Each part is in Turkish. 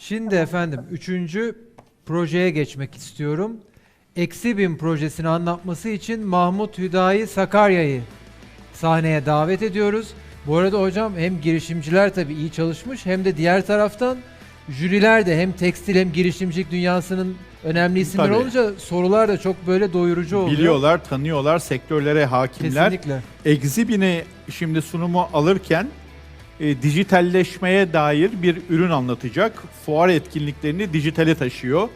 Şimdi efendim üçüncü projeye geçmek istiyorum. Eksi bin projesini anlatması için Mahmut Hüdayi Sakarya'yı sahneye davet ediyoruz. Bu arada hocam hem girişimciler tabii iyi çalışmış hem de diğer taraftan jüriler de hem tekstil hem girişimcilik dünyasının önemli isimleri Tabii. olunca sorular da çok böyle doyurucu oluyor. Biliyorlar, tanıyorlar, sektörlere hakimler. Kesinlikle. Exhibin'i şimdi sunumu alırken e, dijitalleşmeye dair bir ürün anlatacak. Fuar etkinliklerini dijitale taşıyor.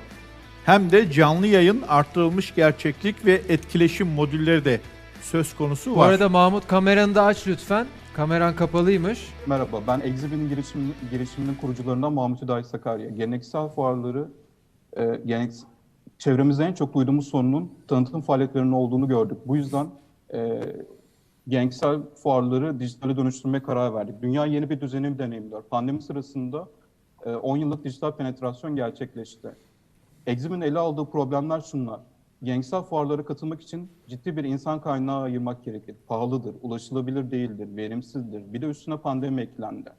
Hem de canlı yayın, arttırılmış gerçeklik ve etkileşim modülleri de söz konusu Bu var. arada Mahmut kameranı da aç lütfen. Kameran kapalıymış. Merhaba, ben Exhibit'in girişim, girişiminin kurucularından Mahmut Hüdayi Sakarya. Geleneksel fuarları, e, gelenek, çevremizde en çok duyduğumuz sorunun tanıtım faaliyetlerinin olduğunu gördük. Bu yüzden e, geleneksel fuarları dijitale dönüştürmeye karar verdik. Dünya yeni bir düzeni deneyimliyor. Pandemi sırasında e, 10 yıllık dijital penetrasyon gerçekleşti. Exhibit'in ele aldığı problemler şunlar. Geleneksel fuarlara katılmak için ciddi bir insan kaynağı ayırmak gerekir. Pahalıdır, ulaşılabilir değildir, verimsizdir. Bir de üstüne pandemi eklendi.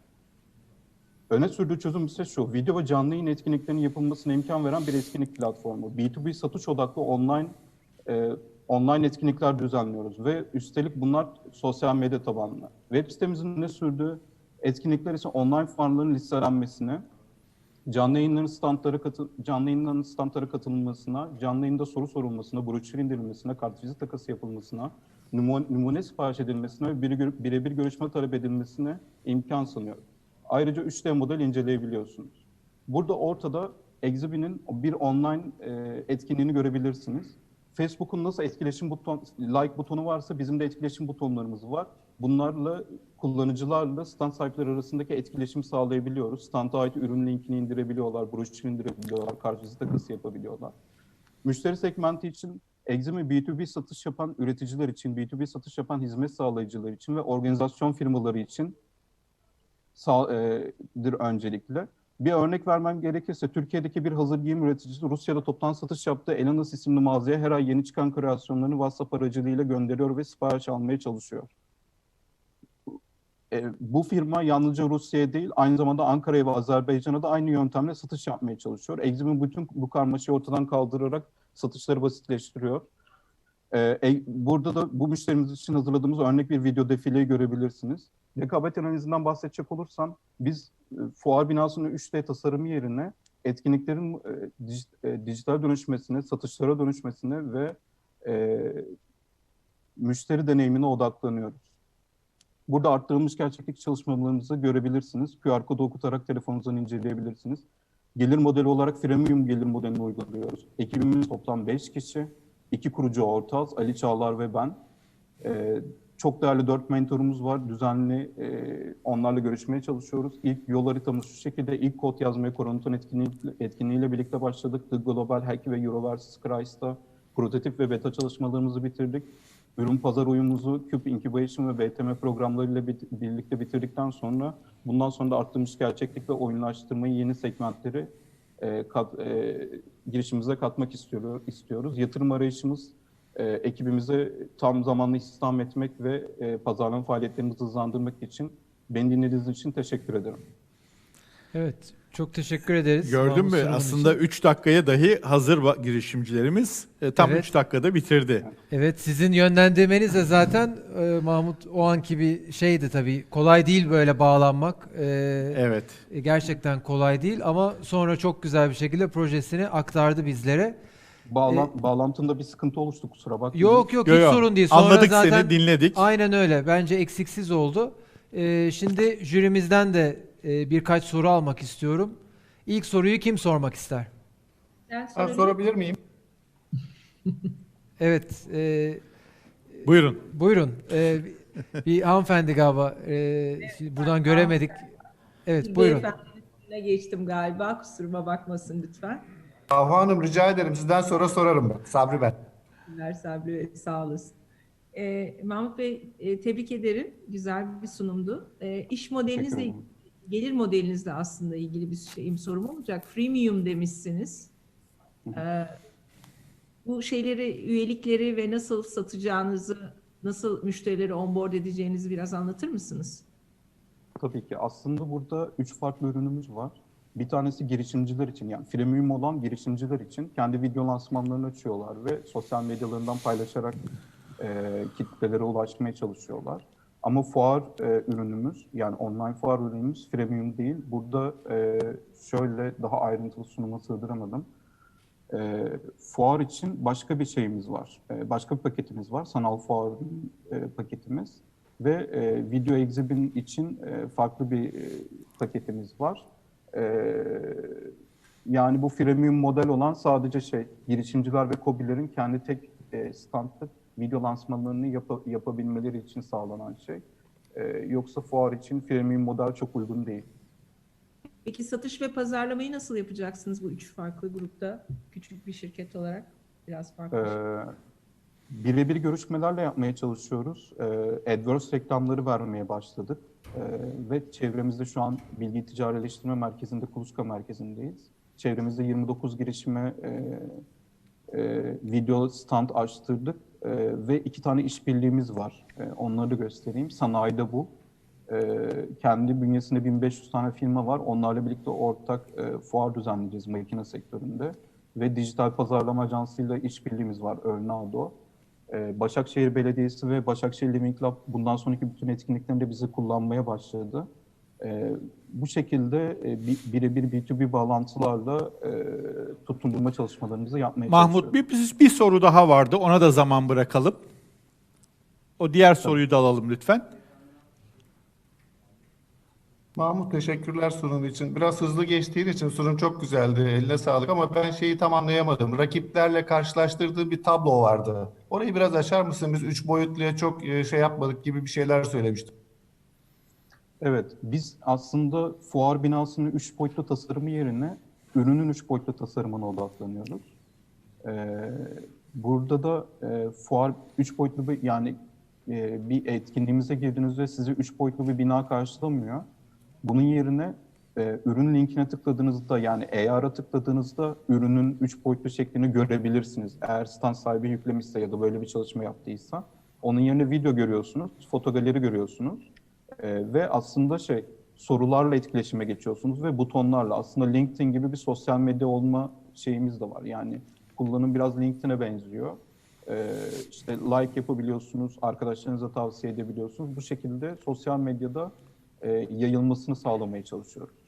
Öne sürdüğü çözüm ise şu, video ve canlı yayın etkinliklerinin yapılmasına imkan veren bir etkinlik platformu. B2B satış odaklı online e, online etkinlikler düzenliyoruz ve üstelik bunlar sosyal medya tabanlı. Web sitemizin öne sürdüğü etkinlikler ise online fuarların listelenmesine, canlı yayınların standlara katı, canlı yayınların standlara katılmasına, canlı yayında soru sorulmasına, broşür indirilmesine, kartvizit takası yapılmasına, numune, sipariş edilmesine ve birebir görüşme talep edilmesine imkan sunuyor. Ayrıca 3D model inceleyebiliyorsunuz. Burada ortada Exhibit'in bir online e, etkinliğini görebilirsiniz. Facebook'un nasıl etkileşim buton, like butonu varsa bizim de etkileşim butonlarımız var. Bunlarla kullanıcılarla stand sahipleri arasındaki etkileşimi sağlayabiliyoruz. Standa ait ürün linkini indirebiliyorlar, broşür indirebiliyorlar, kartvizit takası yapabiliyorlar. Müşteri segmenti için Eximi B2B satış yapan üreticiler için, B2B satış yapan hizmet sağlayıcılar için ve organizasyon firmaları için sağ, e, öncelikle. Bir örnek vermem gerekirse Türkiye'deki bir hazır giyim üreticisi Rusya'da toptan satış yaptığı Elanas isimli mağazaya her ay yeni çıkan kreasyonlarını WhatsApp aracılığıyla gönderiyor ve sipariş almaya çalışıyor. E, bu firma yalnızca Rusya'ya değil aynı zamanda Ankara'ya ve Azerbaycan'a da aynı yöntemle satış yapmaya çalışıyor. Exim'in bütün bu karmaşayı ortadan kaldırarak satışları basitleştiriyor. E, e, burada da bu müşterimiz için hazırladığımız örnek bir video defileyi görebilirsiniz. Rekabet analizinden bahsedecek olursam biz e, fuar binasının 3D tasarımı yerine etkinliklerin e, e, dijital dönüşmesine, satışlara dönüşmesine ve e, müşteri deneyimine odaklanıyoruz. Burada arttırılmış gerçeklik çalışmalarımızı görebilirsiniz. QR kodu okutarak telefonunuzdan inceleyebilirsiniz. Gelir modeli olarak freemium gelir modelini uyguluyoruz. Ekibimiz toplam 5 kişi. iki kurucu ortağız, Ali Çağlar ve ben. Ee, çok değerli dört mentorumuz var. Düzenli e, onlarla görüşmeye çalışıyoruz. İlk yol haritamız şu şekilde. İlk kod yazmaya Koronaton etkinliği, etkinliğiyle birlikte başladık. The Global Hack ve Euroverse Christ'ta prototip ve beta çalışmalarımızı bitirdik. Ürün pazar uyumumuzu Cube Incubation ve BTM programlarıyla bit- birlikte bitirdikten sonra bundan sonra da arttırmış gerçeklik ve oyunlaştırmayı yeni segmentleri e, kat, e, girişimize katmak istiyor, istiyoruz. Yatırım arayışımız e, ekibimize tam zamanlı istihdam etmek ve e, pazarlama faaliyetlerimizi hızlandırmak için beni dinlediğiniz için teşekkür ederim. Evet. Çok teşekkür ederiz. Gördün mü? Aslında için. 3 dakikaya dahi hazır girişimcilerimiz e, tam 3 Evet. dakikada bitirdi. Evet sizin yönlendirmeniz de zaten e, Mahmut o anki bir şeydi tabii. Kolay değil böyle bağlanmak. E, Evet. e, gerçekten kolay değil ama sonra çok güzel bir şekilde projesini aktardı bizlere. Bağlan, bağlantımda bir sıkıntı oluştu kusura bakmayın. Yok yok Yo, hiç sorun değil. Sonra Anladık zaten seni, dinledik. Aynen öyle. Bence eksiksiz oldu. E, şimdi jürimizden de e, birkaç soru almak istiyorum. İlk soruyu kim sormak ister? Ben Ben sorabilir sorabilir miyim? Evet. e, Buyurun. Buyurun. Ee, bir hanımefendi galiba. Ee, şimdi buradan göremedik. Evet buyurun. Beyefendinin üstüne geçtim galiba. Kusuruma bakmasın lütfen. Ahu Hanım rica ederim sizden sonra sorarım ben. Sabri ben. Teşekkürler Sabri Bey, sağ olasın. Ee, Mahmut Bey e, tebrik ederim. Güzel bir sunumdu. Ee, iş modelinizle, Teşekkür ederim. gelir modelinizle aslında ilgili bir şeyim sorum olacak. Freemium demişsiniz. Ee, bu şeyleri, üyelikleri ve nasıl satacağınızı, nasıl müşterileri onboard edeceğinizi biraz anlatır mısınız? Tabii ki. Aslında burada üç farklı ürünümüz var. Bir tanesi girişimciler için yani freemium olan girişimciler için kendi video lansmanlarını açıyorlar ve sosyal medyalarından paylaşarak e, kitlelere ulaşmaya çalışıyorlar. Ama fuar e, ürünümüz yani online fuar ürünümüz freemium değil. Burada e, şöyle daha ayrıntılı sunuma sığdıramadım. E, fuar için başka bir şeyimiz var. E, başka bir paketimiz var. Sanal fuar e, paketimiz. Ve e, video exhibin için e, farklı bir e, paketimiz var. E, yani bu freemium model olan sadece şey girişimciler ve kobilerin kendi tek e, standta video lansmanlarını yapa- yapabilmeleri için sağlanan şey. E, yoksa fuar için freemium model çok uygun değil. Peki satış ve pazarlamayı nasıl yapacaksınız bu üç farklı grupta? Küçük bir şirket olarak biraz farklı. Ee, birebir görüşmelerle yapmaya çalışıyoruz. Ee, AdWords reklamları vermeye başladık. Ee, ve çevremizde şu an Bilgi Ticaretleştirme Merkezi'nde, Kuluçka Merkezi'ndeyiz. Çevremizde 29 girişime e, e, video stand açtırdık. E, ve iki tane işbirliğimiz var. E, onları da göstereyim. Sanayide bu. E, kendi bünyesinde 1500 tane firma var. Onlarla birlikte ortak e, fuar düzenleyeceğiz makine sektöründe. Ve dijital pazarlama ajansıyla işbirliğimiz var Örnado. E, Başakşehir Belediyesi ve Başakşehir Living Lab bundan sonraki bütün etkinliklerinde bizi kullanmaya başladı. E, bu şekilde e, bi- birebir B2B bağlantılarla e, tutundurma çalışmalarımızı yapmaya Mahmut bir, bir soru daha vardı. Ona da zaman bırakalım. O diğer soruyu da alalım lütfen. Mahmut teşekkürler sunum için. Biraz hızlı geçtiğin için sunum çok güzeldi. Eline sağlık ama ben şeyi tam anlayamadım. Rakiplerle karşılaştırdığı bir tablo vardı. Orayı biraz açar mısın? Biz üç boyutluya çok e, şey yapmadık gibi bir şeyler söylemiştim. Evet, biz aslında fuar binasının üç boyutlu tasarımı yerine ürünün üç boyutlu tasarımına odaklanıyoruz. Ee, burada da e, fuar üç boyutlu bir yani e, bir etkinliğimize girdiğinizde sizi üç boyutlu bir bina karşılamıyor. Bunun yerine e, ürün linkine tıkladığınızda yani AR'a tıkladığınızda ürünün üç boyutlu şeklini görebilirsiniz. Eğer stand sahibi yüklemişse ya da böyle bir çalışma yaptıysa. Onun yerine video görüyorsunuz, fotogaleri görüyorsunuz. Ee, ve aslında şey sorularla etkileşime geçiyorsunuz ve butonlarla aslında LinkedIn gibi bir sosyal medya olma şeyimiz de var. Yani kullanım biraz LinkedIn'e benziyor. Ee, işte like yapabiliyorsunuz, arkadaşlarınıza tavsiye edebiliyorsunuz. Bu şekilde sosyal medyada e, yayılmasını sağlamaya çalışıyoruz.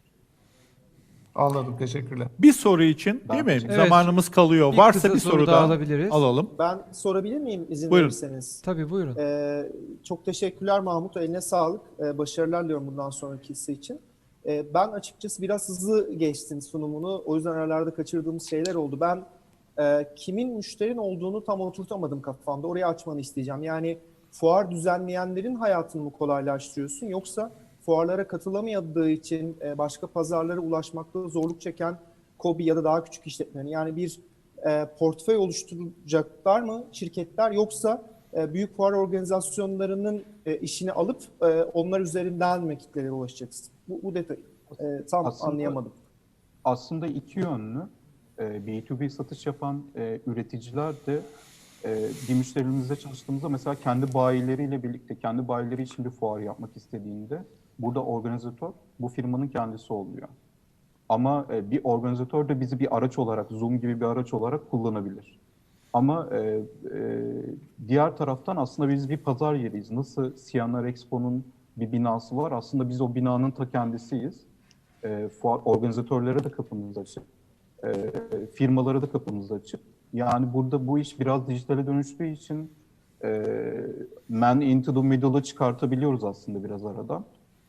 Anladım. Teşekkürler. Bir soru için Ben değil mi? teşekkür- Zamanımız kalıyor. Bir Varsa kısa bir soru soru daha daha alabiliriz. alalım. Ben sorabilir miyim izin Buyurun. verirseniz? Tabii buyurun. Ee, çok teşekkürler Mahmut. Eline sağlık. Ee, başarılar diliyorum bundan sonrakisi için. Ee, ben açıkçası biraz hızlı geçtim sunumunu. O yüzden aralarda kaçırdığımız şeyler oldu. Ben e, kimin müşterin olduğunu tam oturtamadım kafamda. Orayı açmanı isteyeceğim. Yani fuar düzenleyenlerin hayatını mı kolaylaştırıyorsun yoksa fuarlara katılamayadığı için e, başka pazarlara ulaşmakta zorluk çeken KOBİ ya da daha küçük işletmeleri yani bir e, portföy oluşturacaklar mı şirketler yoksa e, büyük fuar organizasyonlarının e, işini alıp e, onlar üzerinden mi kitlelere ulaşacaksın? Bu, bu detayı e, tam Aslında- anlayamadım. aslında iki yönlü. Ee, B2B satış yapan e, üreticiler de e, bir müşterimizle çalıştığımızda mesela kendi bayileriyle birlikte kendi bayileri için bir fuar yapmak istediğinde burada organizatör bu firmanın kendisi oluyor. Ama e, bir organizatör de bizi bir araç olarak, Zoom gibi bir araç olarak kullanabilir. Ama e, e, diğer taraftan aslında biz bir pazar yeriyiz. Nasıl CNR Expo'nun bir binası var, aslında biz o binanın ta kendisiyiz. E, fuar organizatörlere de kapımız açık. E, firmalara da kapımız açık. Yani burada bu iş biraz dijitale dönüştüğü için e, man into the middle'ı çıkartabiliyoruz aslında biraz aradan.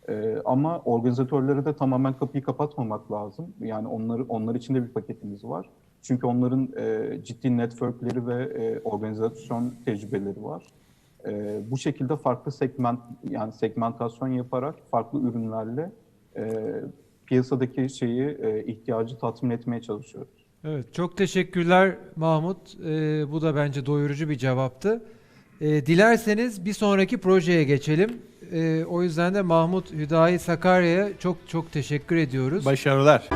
E, ama organizatörlere de tamamen kapıyı kapatmamak lazım. Yani onları onlar için de bir paketimiz var. Çünkü onların e, ciddi networkleri ve e, organizasyon tecrübeleri var. E, bu şekilde farklı segment yani segmentasyon yaparak farklı ürünlerle e, piyasadaki şeyi e, ihtiyacı tatmin etmeye çalışıyoruz. Evet, çok teşekkürler Mahmut. Ee, bu da bence doyurucu bir cevaptı. Ee, dilerseniz bir sonraki projeye geçelim. Ee, o yüzden de Mahmut Hüdayi Sakarya'ya çok çok teşekkür ediyoruz. Başarılar.